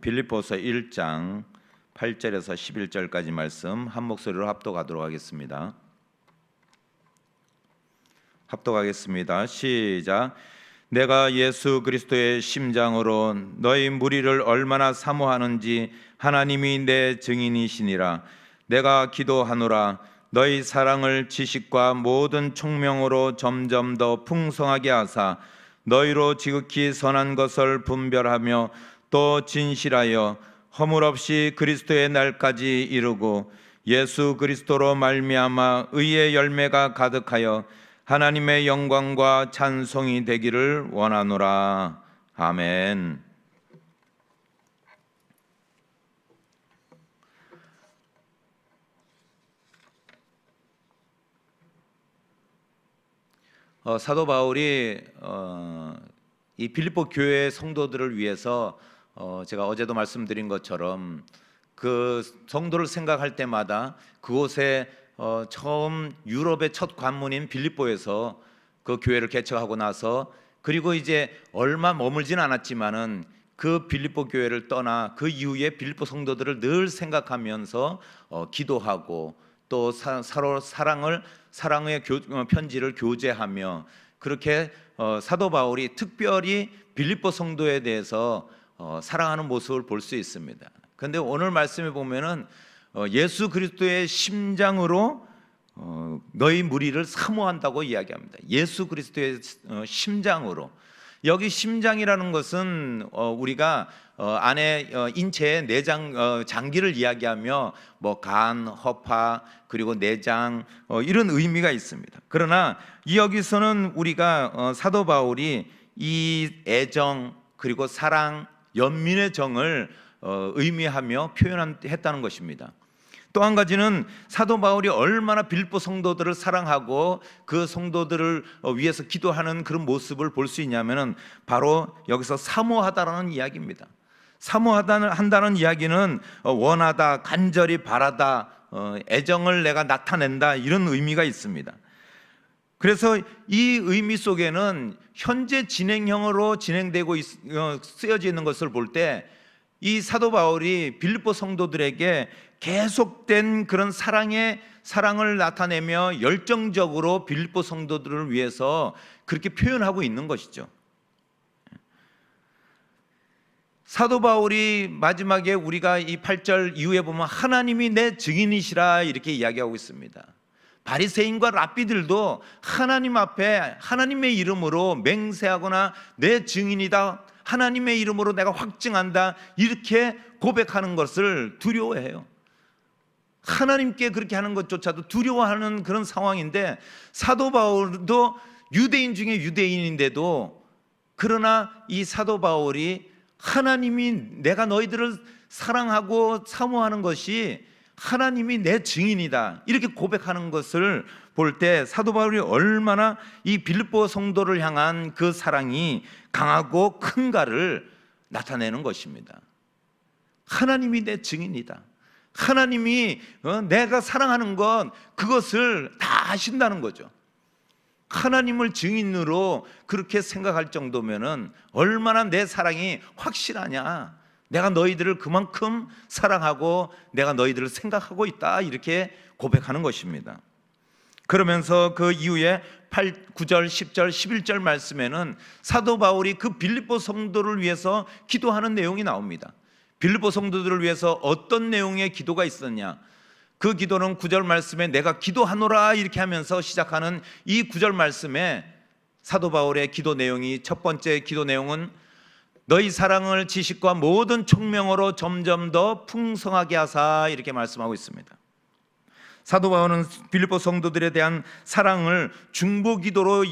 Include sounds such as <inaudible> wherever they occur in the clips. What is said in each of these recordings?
빌립보서 1장 8절에서 11절까지 말씀 한 목소리로 합독하도록 하겠습니다. 합독하겠습니다. 시작. 내가 예수 그리스도의 심장으로 너희 무리를 얼마나 사모하는지 하나님이 내 증인이시니라. 내가 기도하노라. 너희 사랑을 지식과 모든 총명으로 점점 더 풍성하게 하사 너희로 지극히 선한 것을 분별하며 또 진실하여 허물 없이 그리스도의 날까지 이루고 예수 그리스도로 말미암아 의의 열매가 가득하여 하나님의 영광과 찬송이 되기를 원하노라. 아멘. 어, 사도 바울이 어, 이 빌립보 교회 성도들을 위해서 어, 제가 어제도 말씀드린 것처럼 그 성도를 생각할 때마다 그곳에 어, 처음 유럽의 첫 관문인 빌립보에서 그 교회를 개척하고 나서 그리고 이제 얼마 머물진 않았지만은 그 빌립보 교회를 떠나 그 이후에 빌립보 성도들을 늘 생각하면서 어, 기도하고 또 사, 서로 사랑을 사랑의 교, 어, 편지를 교제하며 그렇게 어, 사도 바울이 특별히 빌립보 성도에 대해서 어, 사랑하는 모습을 볼 수 있습니다. 그런데 오늘 말씀에 보면은 어, 예수 그리스도의 심장으로 어, 너희 무리를 사모한다고 이야기합니다. 예수 그리스도의 어, 심장으로 여기 심장이라는 것은 어, 우리가 어, 안에 어, 인체의 내장 어, 장기를 이야기하며 뭐 간, 허파 그리고 내장 어, 이런 의미가 있습니다. 그러나 이 여기서는 우리가 어, 사도 바울이 이 애정 그리고 사랑, 연민의 정을 어, 의미하며 표현했다는 것입니다. 또 한 가지는 사도 바울이 얼마나 빌보 성도들을 사랑하고 그 성도들을 어, 위해서 기도하는 그런 모습을 볼 수 있냐면은 바로 여기서 사모하다라는 이야기입니다. 사모하다는 한다는 이야기는 어, 원하다, 간절히 바라다, 어, 애정을 내가 나타낸다 이런 의미가 있습니다. 그래서 이 의미 속에는 현재 진행형으로 진행되고 있, 어, 쓰여져 있는 것을 볼 때 이 사도 바울이 빌립보 성도들에게 계속된 그런 사랑의 사랑을 나타내며 열정적으로 빌립보 성도들을 위해서 그렇게 표현하고 있는 것이죠. 사도 바울이 마지막에 우리가 이 8절 이후에 보면 하나님이 내 증인이시라 이렇게 이야기하고 있습니다. 바리새인과 랍비들도 하나님 앞에 하나님의 이름으로 맹세하거나 내 증인이다 하나님의 이름으로 내가 확증한다 이렇게 고백하는 것을 두려워해요. 하나님께 그렇게 하는 것조차도 두려워하는 그런 상황인데 사도 바울도 유대인 중에 유대인인데도 그러나 이 사도 바울이 하나님이 내가 너희들을 사랑하고 사모하는 것이 하나님이 내 증인이다. 이렇게 고백하는 것을 볼 때 사도 바울이 얼마나 이 빌립보 성도를 향한 그 사랑이 강하고 큰가를 나타내는 것입니다. 하나님이 내 증인이다. 하나님이 어, 내가 사랑하는 건 그것을 다 아신다는 거죠. 하나님을 증인으로 그렇게 생각할 정도면은 얼마나 내 사랑이 확실하냐. 내가 너희들을 그만큼 사랑하고 내가 너희들을 생각하고 있다. 이렇게 고백하는 것입니다. 그러면서 그 이후에 8, 9절, 10절, 11절 말씀에는 사도 바울이 그 빌립보 성도를 위해서 기도하는 내용이 나옵니다. 빌립보 성도들을 위해서 어떤 내용의 기도가 있었냐? 그 기도는 9절 말씀에 내가 기도하노라 이렇게 하면서 시작하는 이 9절 말씀에 사도 바울의 기도 내용이 첫 번째 기도 내용은 너희 사랑을 지식과 모든 총명으로 점점 더 풍성하게 하사 이렇게 말씀하고 있습니다. 사도 바울은 빌립보 성도들에 대한 사랑을 중보 기도로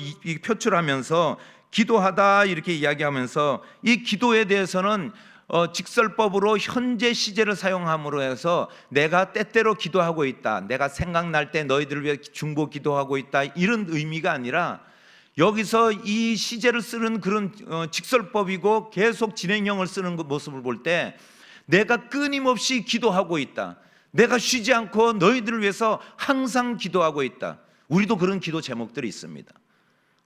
표출하면서 기도하다 이렇게 이야기하면서 이 기도에 대해서는 어, 직설법으로 현재 시제를 사용함으로 해서 내가 때때로 기도하고 있다. 내가 생각날 때 너희들을 위해 중보 기도하고 있다. 이런 의미가 아니라 여기서 이 시제를 쓰는 그런 어, 직설법이고 계속 진행형을 쓰는 그 모습을 볼 때 내가 끊임없이 기도하고 있다. 내가 쉬지 않고 너희들을 위해서 항상 기도하고 있다. 우리도 그런 기도 제목들이 있습니다.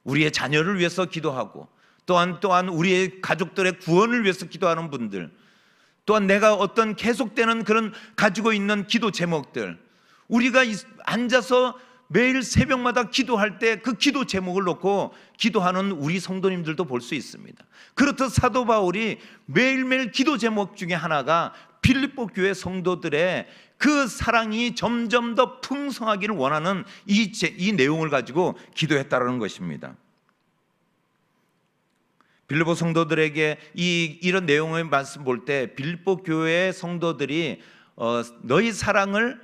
우리의 자녀를 위해서 기도하고 또한 또한 우리의 가족들의 구원을 위해서 기도하는 분들 또한 내가 어떤 계속되는 그런 가지고 있는 기도 제목들 우리가 이- 앉아서 매일 새벽마다 기도할 때 그 기도 제목을 놓고 기도하는 우리 성도님들도 볼 수 있습니다. 그렇듯 사도 바울이 매일매일 기도 제목 중에 하나가 빌립보 교회 성도들의 그 사랑이 점점 더 풍성하기를 원하는 이, 제- 이 내용을 가지고 기도했다라는 것입니다. 빌립보 성도들에게 이 이런 내용의 말씀 볼 때 빌립보 교회 성도들이 어, 너희 사랑을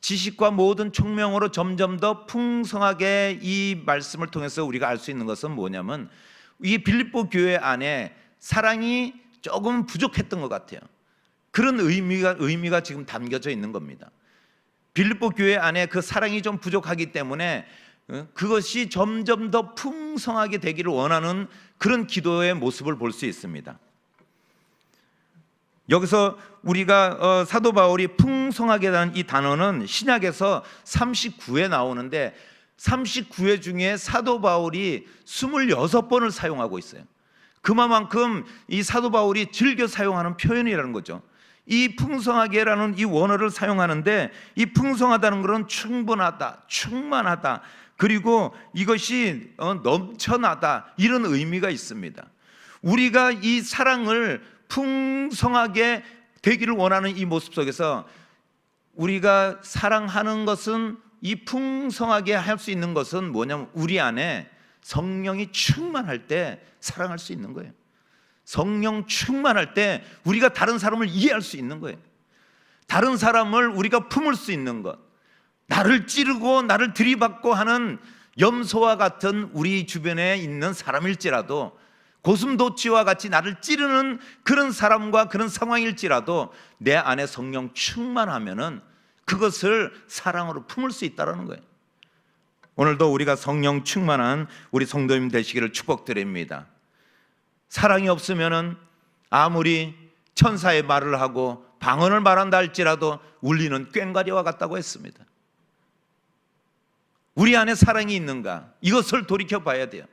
지식과 모든 총명으로 점점 더 풍성하게 이 말씀을 통해서 우리가 알 수 있는 것은 뭐냐면 이 빌립보 교회 안에 사랑이 조금 부족했던 것 같아요. 그런 의미가 의미가 지금 담겨져 있는 겁니다. 빌립보 교회 안에 그 사랑이 좀 부족하기 때문에 어, 그것이 점점 더 풍성하게 되기를 원하는 그런 기도의 모습을 볼 수 있습니다. 여기서 우리가 어, 사도 바울이 풍성하게라는 이 단어는 신약에서 39회 나오는데 39회 중에 사도 바울이 26번을 사용하고 있어요. 그만큼 이 사도 바울이 즐겨 사용하는 표현이라는 거죠. 이 풍성하게라는 이 원어를 사용하는데 이 풍성하다는 것은 충분하다, 충만하다, 그리고 이것이 어, 넘쳐나다 이런 의미가 있습니다. 우리가 이 사랑을 풍성하게 되기를 원하는 이 모습 속에서 우리가 사랑하는 것은 이 풍성하게 할 수 있는 것은 뭐냐면 우리 안에 성령이 충만할 때 사랑할 수 있는 거예요. 성령 충만할 때 우리가 다른 사람을 이해할 수 있는 거예요. 다른 사람을 우리가 품을 수 있는 것. 나를 찌르고 나를 들이받고 하는 염소와 같은 우리 주변에 있는 사람일지라도 고슴도치와 같이 나를 찌르는 그런 사람과 그런 상황일지라도 내 안에 성령 충만하면은 그것을 사랑으로 품을 수 있다라는 거예요. 오늘도 우리가 성령 충만한 우리 성도님 되시기를 축복드립니다. 사랑이 없으면은 아무리 천사의 말을 하고 방언을 말한다 할지라도 울리는 꽹과리와 같다고 했습니다. 우리 안에 사랑이 있는가? 이것을 돌이켜 봐야 돼요.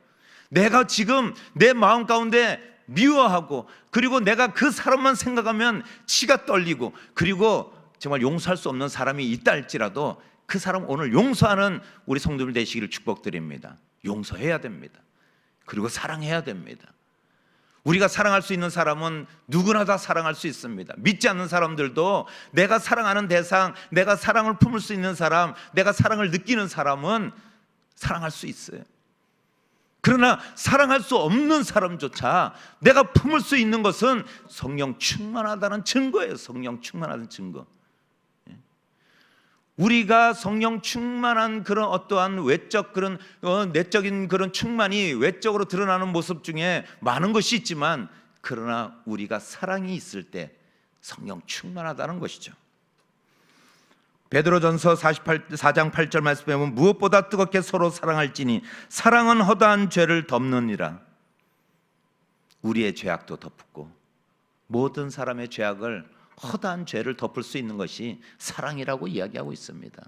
내가 지금 내 마음 가운데 미워하고 그리고 내가 그 사람만 생각하면 치가 떨리고 그리고 정말 용서할 수 없는 사람이 있다 할지라도 그 사람 오늘 용서하는 우리 성도들 되시기를 축복드립니다. 용서해야 됩니다. 그리고 사랑해야 됩니다. 우리가 사랑할 수 있는 사람은 누구나 다 사랑할 수 있습니다. 믿지 않는 사람들도 내가 사랑하는 대상, 내가 사랑을 품을 수 있는 사람, 내가 사랑을 느끼는 사람은 사랑할 수 있어요. 그러나 사랑할 수 없는 사람조차 내가 품을 수 있는 것은 성령 충만하다는 증거예요. 성령 충만하다는 증거. 예. 우리가 성령 충만한 그런 어떠한 외적 그런 어, 내적인 그런 충만이 외적으로 드러나는 모습 중에 많은 것이 있지만 그러나 우리가 사랑이 있을 때 성령 충만하다는 것이죠. 베드로전서 48, 4장 8절 말씀에 보면 무엇보다 뜨겁게 서로 사랑할지니 사랑은 허다한 죄를 덮느니라. 우리의 죄악도 덮고 모든 사람의 죄악을 허다한 죄를 덮을 수 있는 것이 사랑이라고 이야기하고 있습니다.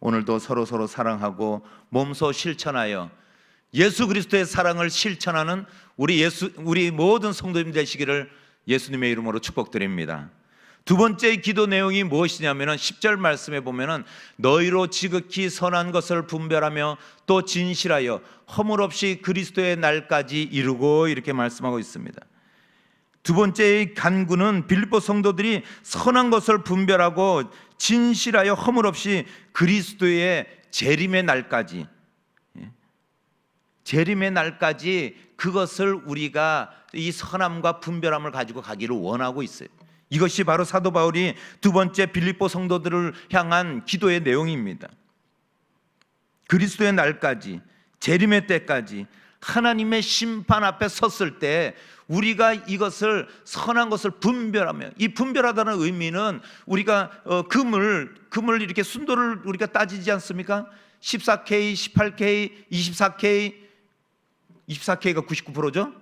오늘도 서로 서로 사랑하고 몸소 실천하여 예수 그리스도의 사랑을 실천하는 우리 예수 우리 모든 성도님 되시기를 예수님의 이름으로 축복드립니다. 두 번째 기도 내용이 무엇이냐면은 10절 말씀에 보면은 너희로 지극히 선한 것을 분별하며 또 진실하여 허물 없이 그리스도의 날까지 이루고 이렇게 말씀하고 있습니다. 두 번째의 간구는 빌립보 성도들이 선한 것을 분별하고 진실하여 허물 없이 그리스도의 재림의 날까지 예. 재림의 날까지 그것을 우리가 이 선함과 분별함을 가지고 가기를 원하고 있어요. 이것이 바로 사도 바울이 두 번째 빌립보 성도들을 향한 기도의 내용입니다. 그리스도의 날까지 재림의 때까지 하나님의 심판 앞에 섰을 때 우리가 이것을 선한 것을 분별하며 이 분별하다는 의미는 우리가 어, 금을 금을 이렇게 순도를 우리가 따지지 않습니까? 14K, 18K, 24K, 24K가 99%죠.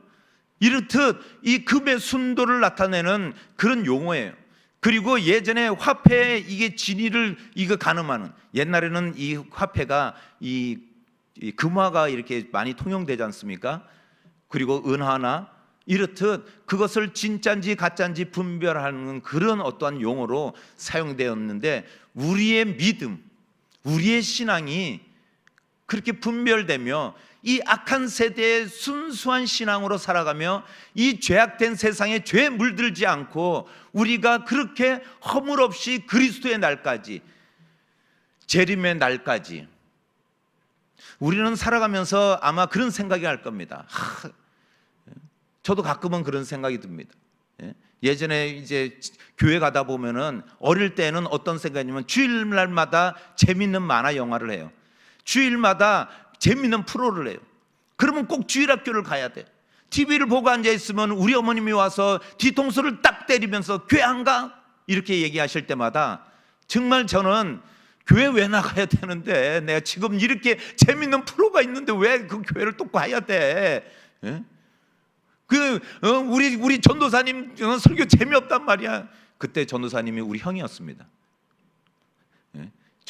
이렇듯 이 금의 순도를 나타내는 그런 용어예요. 그리고 예전에 화폐 이게 진위를 이거 가늠하는 옛날에는 이 화폐가 이, 이 금화가 이렇게 많이 통용되지 않습니까? 그리고 은화나 이렇듯 그것을 진짜인지 가짜인지 분별하는 그런 어떠한 용어로 사용되었는데 우리의 믿음, 우리의 신앙이 그렇게 분별되며 이 악한 세대의 순수한 신앙으로 살아가며 이 죄악된 세상에 죄에 물들지 않고 우리가 그렇게 허물 없이 그리스도의 날까지 재림의 날까지 우리는 살아가면서 아마 그런 생각이 할 겁니다. 하, 저도 가끔은 그런 생각이 듭니다. 예? 예전에 이제 교회 가다 보면은 어릴 때는 어떤 생각이냐면 주일날마다 재밌는 만화 영화를 해요. 주일마다 재밌는 프로를 해요. 그러면 꼭 주일학교를 가야 돼. TV를 보고 앉아 있으면 우리 어머님이 와서 뒤통수를 딱 때리면서 교회 안 가? 이렇게 얘기하실 때마다 정말 저는 교회 왜 나가야 되는데 내가 지금 이렇게 재밌는 프로가 있는데 왜 그 교회를 또 가야 돼? 예? 그 어, 우리 우리 전도사님 어, 설교 재미없단 말이야. 그때 전도사님이 우리 형이었습니다.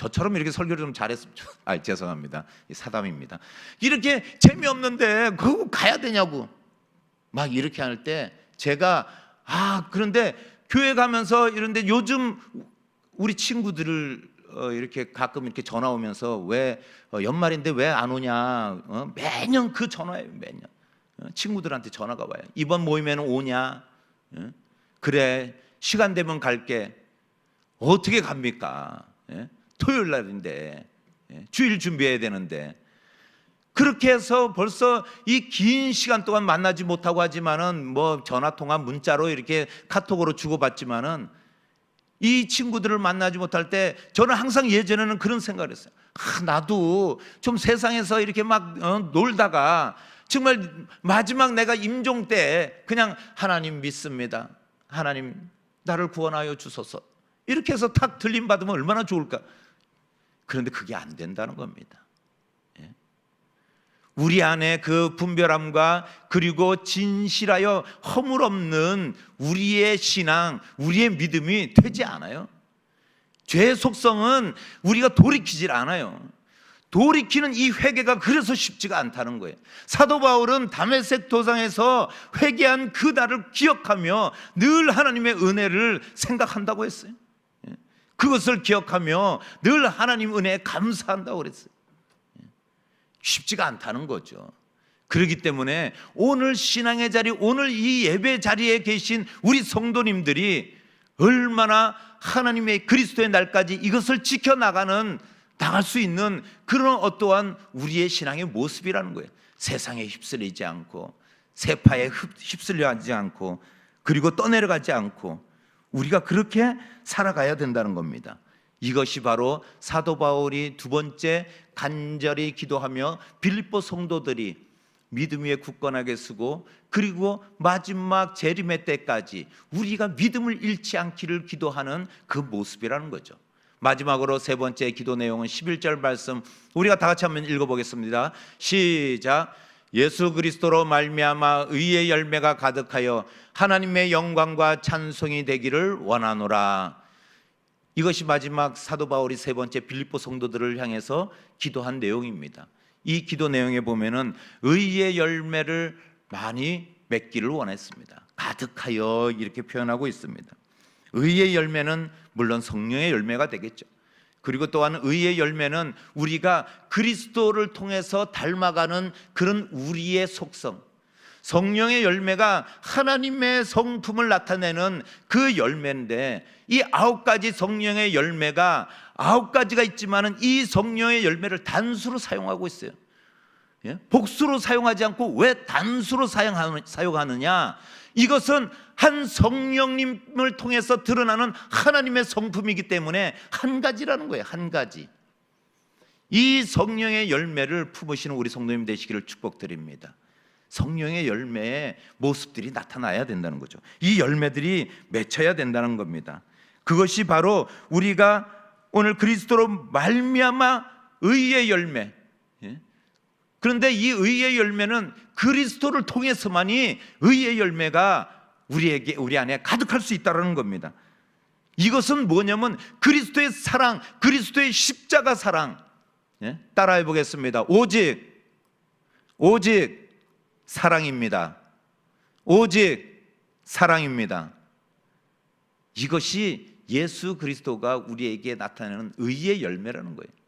예? 저처럼 이렇게 설교를 좀 잘했으면 좋... <laughs> 아 죄송합니다. 이 사담입니다. 이렇게 재미없는데 그거 가야 되냐고 막 이렇게 할 때 제가 아 그런데 교회 가면서 이런데 요즘 우리 친구들을 어, 이렇게 가끔 이렇게 전화 오면서 왜 어, 연말인데 왜 안 오냐 어, 매년 그 전화예요 매년 어, 친구들한테 전화가 와요 이번 모임에는 오냐 어? 그래 시간 되면 갈게 어떻게 갑니까 예? 토요일 날인데 예? 주일 준비해야 되는데 그렇게 해서 벌써 이 긴 시간 동안 만나지 못하고 하지만은 뭐 전화 통화 문자로 이렇게 카톡으로 주고받지만은 이 친구들을 만나지 못할 때 저는 항상 예전에는 그런 생각을 했어요. 아, 나도 좀 세상에서 이렇게 막 어, 놀다가 정말 마지막 내가 임종 때 그냥 하나님 믿습니다. 하나님 나를 구원하여 주소서. 이렇게 해서 탁 들림 받으면 얼마나 좋을까. 그런데 그게 안 된다는 겁니다. 예. 우리 안에 그 분별함과 그리고 진실하여 허물 없는 우리의 신앙, 우리의 믿음이 되지 않아요. 죄의 속성은 우리가 돌이키질 않아요. 돌이키는 이 회개가 그래서 쉽지가 않다는 거예요. 사도 바울은 담에색 도상에서 회개한 그 날을 기억하며 늘 하나님의 은혜를 생각한다고 했어요. 예. 그것을 기억하며 늘 하나님 은혜에 감사한다고 그랬어요. 예. 쉽지가 않다는 거죠. 그렇기 때문에 오늘 신앙의 자리, 오늘 이 예배 자리에 계신 우리 성도님들이 얼마나 하나님의 그리스도의 날까지 이것을 지켜나가는 당할 수 있는 그런 어떠한 우리의 신앙의 모습이라는 거예요. 세상에 휩쓸리지 않고 세파에 휩쓸려 하지 않고 그리고 떠내려가지 않고 우리가 그렇게 살아가야 된다는 겁니다. 이것이 바로 사도 바울이 두 번째 간절히 기도하며 빌립보 성도들이 믿음 위에 굳건하게 쓰고 그리고 마지막 재림의 때까지 우리가 믿음을 잃지 않기를 기도하는 그 모습이라는 거죠. 마지막으로 세 번째 기도 내용은 11절 말씀 우리가 다 같이 한번 읽어보겠습니다. 시작. 예수 그리스도로 말미암아 의의 열매가 가득하여 하나님의 영광과 찬송이 되기를 원하노라. 이것이 마지막 사도 바울이 세 번째 빌립보 성도들을 향해서 기도한 내용입니다. 이 기도 내용에 보면은 의의 열매를 많이 맺기를 원했습니다. 가득하여 이렇게 표현하고 있습니다. 의의 열매는 물론 성령의 열매가 되겠죠. 그리고 또한 의의 열매는 우리가 그리스도를 통해서 닮아가는 그런 우리의 속성. 성령의 열매가 하나님의 성품을 나타내는 그 열매인데 이 아홉 가지 성령의 열매가 아홉 가지가 있지만은 이 성령의 열매를 단수로 사용하고 있어요. 예? 복수로 사용하지 않고 왜 단수로 사용하느냐? 이것은 한 성령님을 통해서 드러나는 하나님의 성품이기 때문에 한 가지라는 거예요. 한 가지. 이 성령의 열매를 품으시는 우리 성도님 되시기를 축복드립니다. 성령의 열매의 모습들이 나타나야 된다는 거죠. 이 열매들이 맺혀야 된다는 겁니다. 그것이 바로 우리가 오늘 그리스도로 말미암아 의의 열매. 예? 그런데 이 의의 열매는 그리스도를 통해서만이 의의 열매가 우리에게 우리 안에 가득할 수 있다라는 겁니다. 이것은 뭐냐면 그리스도의 사랑, 그리스도의 십자가 사랑. 예? 따라해 보겠습니다. 오직 오직 사랑입니다. 오직 사랑입니다. 이것이 예수 그리스도가 우리에게 나타내는 의의 열매라는 거예요.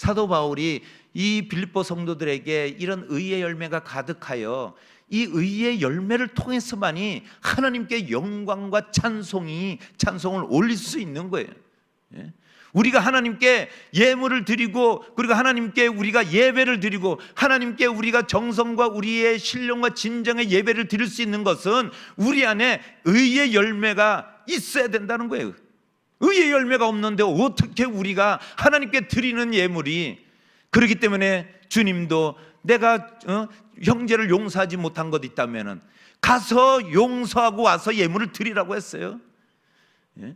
예. 사도 바울이 이 빌립보 성도들에게 이런 의의 열매가 가득하여 이 의의 열매를 통해서만이 하나님께 영광과 찬송이 찬송을 올릴 수 있는 거예요. 예. 우리가 하나님께 예물을 드리고 그리고 하나님께 우리가 예배를 드리고 하나님께 우리가 정성과 우리의 신령과 진정의 예배를 드릴 수 있는 것은 우리 안에 의의 열매가 있어야 된다는 거예요. 의의 열매가 없는데 어떻게 우리가 하나님께 드리는 예물이 그렇기 때문에 주님도 내가 어, 형제를 용서하지 못한 것 있다면은 가서 용서하고 와서 예물을 드리라고 했어요. 예?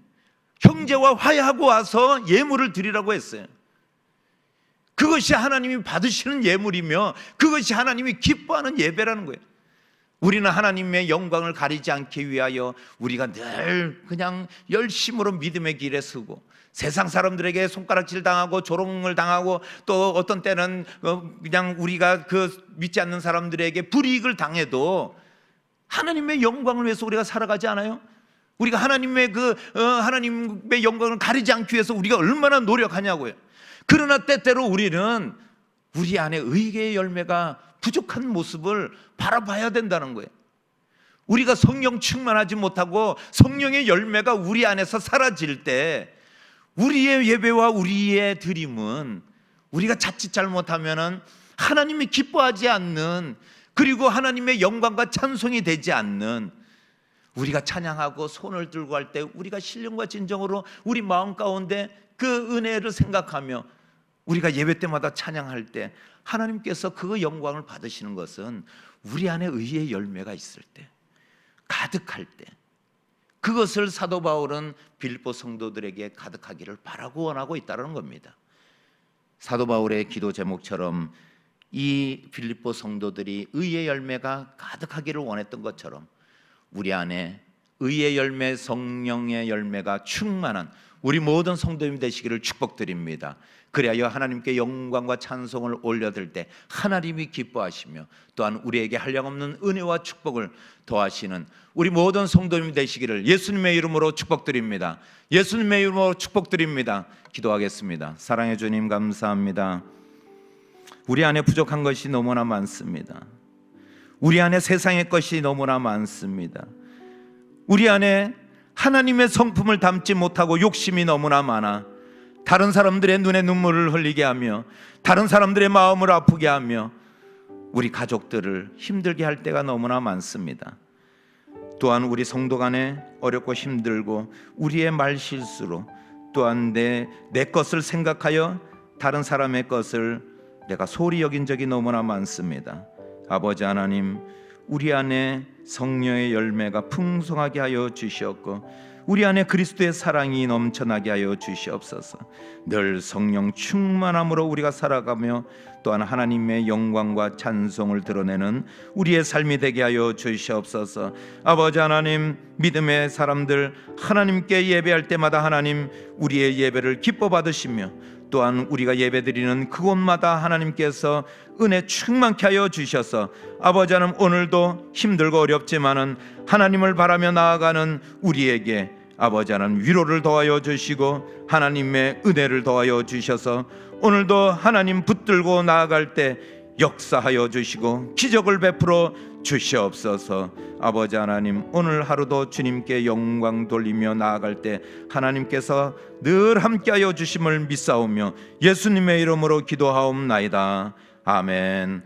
형제와 화해하고 와서 예물을 드리라고 했어요. 그것이 하나님이 받으시는 예물이며 그것이 하나님이 기뻐하는 예배라는 거예요. 우리는 하나님의 영광을 가리지 않기 위하여 우리가 늘 그냥 열심으로 믿음의 길에 서고 세상 사람들에게 손가락질 당하고 조롱을 당하고 또 어떤 때는 어, 그냥 우리가 그 믿지 않는 사람들에게 불이익을 당해도 하나님의 영광을 위해서 우리가 살아가지 않아요? 우리가 하나님의 그 어, 하나님의 영광을 가리지 않기 위해서 우리가 얼마나 노력하냐고요. 그러나 때때로 우리는 우리 안에 의의 열매가 부족한 모습을 바라봐야 된다는 거예요. 우리가 성령 충만하지 못하고 성령의 열매가 우리 안에서 사라질 때 우리의 예배와 우리의 드림은 우리가 자칫 잘못하면은 하나님이 기뻐하지 않는 그리고 하나님의 영광과 찬송이 되지 않는 우리가 찬양하고 손을 들고 할 때 우리가 신령과 진정으로 우리 마음 가운데 그 은혜를 생각하며 우리가 예배 때마다 찬양할 때 하나님께서 그 영광을 받으시는 것은 우리 안에 의의 열매가 있을 때 가득할 때 그것을 사도 바울은 빌보 성도들에게 가득하기를 바라고 원하고 있다는 겁니다. 사도 바울의 기도 제목처럼 이 빌립보 성도들이 의의 열매가 가득하기를 원했던 것처럼 우리 안에 의의 열매, 성령의 열매가 충만한 우리 모든 성도님 되시기를 축복드립니다. 그리하여 하나님께 영광과 찬송을 올려드릴 때 하나님이 기뻐하시며 또한 우리에게 한량없는 은혜와 축복을 더하시는 우리 모든 성도님 되시기를 예수님의 이름으로 축복드립니다. 예수님의 이름으로 축복드립니다. 기도하겠습니다. 사랑해 주님 감사합니다. 우리 안에 부족한 것이 너무나 많습니다. 우리 안에 세상의 것이 너무나 많습니다. 우리 안에 하나님의 성품을 담지 못하고 욕심이 너무나 많아 다른 사람들의 눈에 눈물을 흘리게 하며 다른 사람들의 마음을 아프게 하며 우리 가족들을 힘들게 할 때가 너무나 많습니다. 또한 우리 성도 간에 어렵고 힘들고 우리의 말 실수로 또한 내, 내 것을 생각하여 다른 사람의 것을 내가 소홀히 여긴 적이 너무나 많습니다. 아버지 하나님, 우리 안에 성령의 열매가 풍성하게 하여 주시옵고 우리 안에 그리스도의 사랑이 넘쳐나게 하여 주시옵소서. 늘 성령 충만함으로 우리가 살아가며 또한 하나님의 영광과 찬송을 드러내는 우리의 삶이 되게 하여 주시옵소서. 아버지 하나님, 믿음의 사람들 하나님께 예배할 때마다 하나님 우리의 예배를 기뻐 받으시며 또한 우리가 예배드리는 그곳마다 하나님께서 은혜 충만케 하여 주셔서 아버지 하나님 오늘도 힘들고 어렵지만은 하나님을 바라며 나아가는 우리에게 아버지 하나님 위로를 더하여 주시고 하나님의 은혜를 더하여 주셔서 오늘도 하나님 붙들고 나아갈 때 역사하여 주시고 기적을 베풀어 주시옵소서. 아버지 하나님 오늘 하루도 주님께 영광 돌리며 나아갈 때 하나님께서 늘 함께하여 주심을 믿사오며 예수님의 이름으로 기도하옵나이다. 아멘.